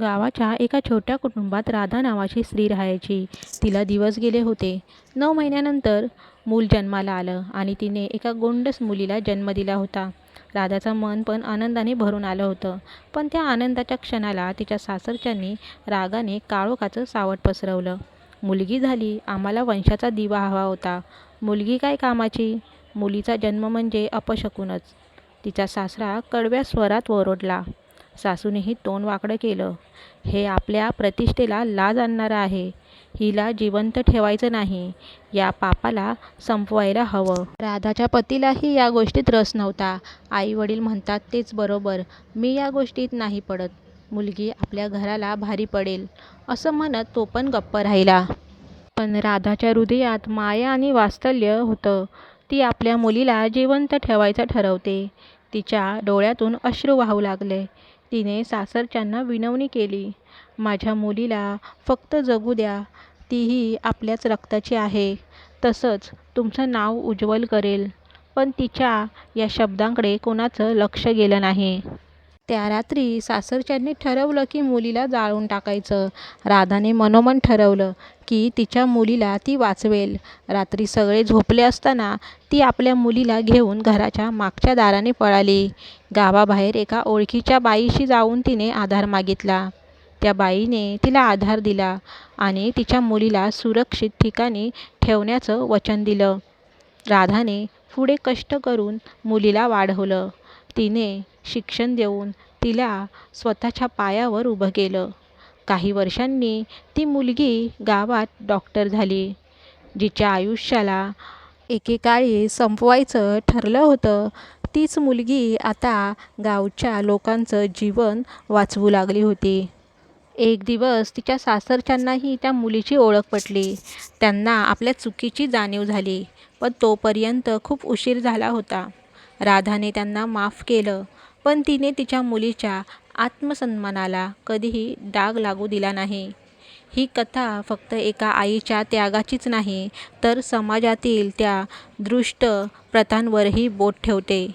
गावाच्या एका छोट्या कुटुंबात राधा नावाची स्त्री राहायची. तिला दिवस गेले होते. नऊ महिन्यानंतर मूल जन्माला आलं आणि तिने एका गोंडस मुलीला जन्म दिला होता. राधाचं मन पण आनंदाने भरून आलं होतं. पण त्या आनंदाच्या क्षणाला तिच्या सासरच्यांनी रागाने काळोखाचं सावट पसरवलं. मुलगी झाली, आम्हाला वंशाचा दिवा हवा होता. मुलगी काय कामाची? मुलीचा जन्म म्हणजे अपशकूनच तिचा सासरा कडव्या स्वरात ओरडला. सासूनेही तोंड वाकडं केलं. हे आपल्या प्रतिष्ठेला लाज आणणारं आहे. हिला जिवंत ठेवायचं नाही. या पापाला संपवायला हवं. राधाच्या पतीलाही या गोष्टीत रस नव्हता. आई-वडील म्हणतात तेच बरोबर. मी या गोष्टीत नाही पडत. मुलगी आपल्या घराला भारी पडेल, असं म्हणत तो पण गप्प राहिला. पण राधाच्या हृदयात माया आणि वास्तल्य होतं. ती आपल्या मुलीला जिवंत ठेवायचं ठरवते. तिच्या डोळ्यातून अश्रू वाहू लागले. तिने सासरच्यांना विनवणी केली. माझ्या मुलीला फक्त जगू द्या. तीही आपल्याच रक्ताची आहे. तसंच तुमचं नाव उज्ज्वल करेल. पण तिच्या या शब्दांकडे कोणाचं लक्ष गेलं नाही. त्या रात्री सासरच्यांनी ठरवलं की मुलीला जाळून टाकायचं. राधाने मनोमन ठरवलं की तिच्या मुलीला ती वाचवेल. रात्री सगळे झोपले असताना ती आपल्या मुलीला घेऊन घराच्या मागच्या दाराने पळाली. गावाबाहेर एका ओळखीच्या बाईशी जाऊन तिने आधार मागितला. त्या बाईने तिला आधार दिला आणि तिच्या मुलीला सुरक्षित ठिकाणी ठेवण्याचं वचन दिलं. राधाने पुढे कष्ट करून मुलीला वाढवलं. तिने शिक्षण देऊन तिला स्वतःच्या पायावर उभं केलं. काही वर्षांनी ती मुलगी गावात डॉक्टर झाली. जिच्या आयुष्याला एकेकाळी संपवायचं ठरलं होतं, तीच मुलगी आता गावच्या लोकांचं जीवन वाचवू लागली होती. एक दिवस तिच्या सासरच्यांनाही त्या मुलीची ओळख पटली. त्यांना आपल्या चुकीची जाणीव झाली. पण तोपर्यंत खूप उशीर झाला होता. राधाने त्यांना माफ केलं. पण तिने तिच्या मुलीच्या आत्मसन्मानाला कधीही डाग लागू दिला नाही. ही कथा फक्त एका आईच्या त्यागाचीच नाही, तर समाजातील त्या दृष्ट प्रथांवरही बोट ठेवते,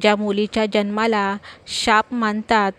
ज्या मुलीच्या जन्माला शाप मानतात.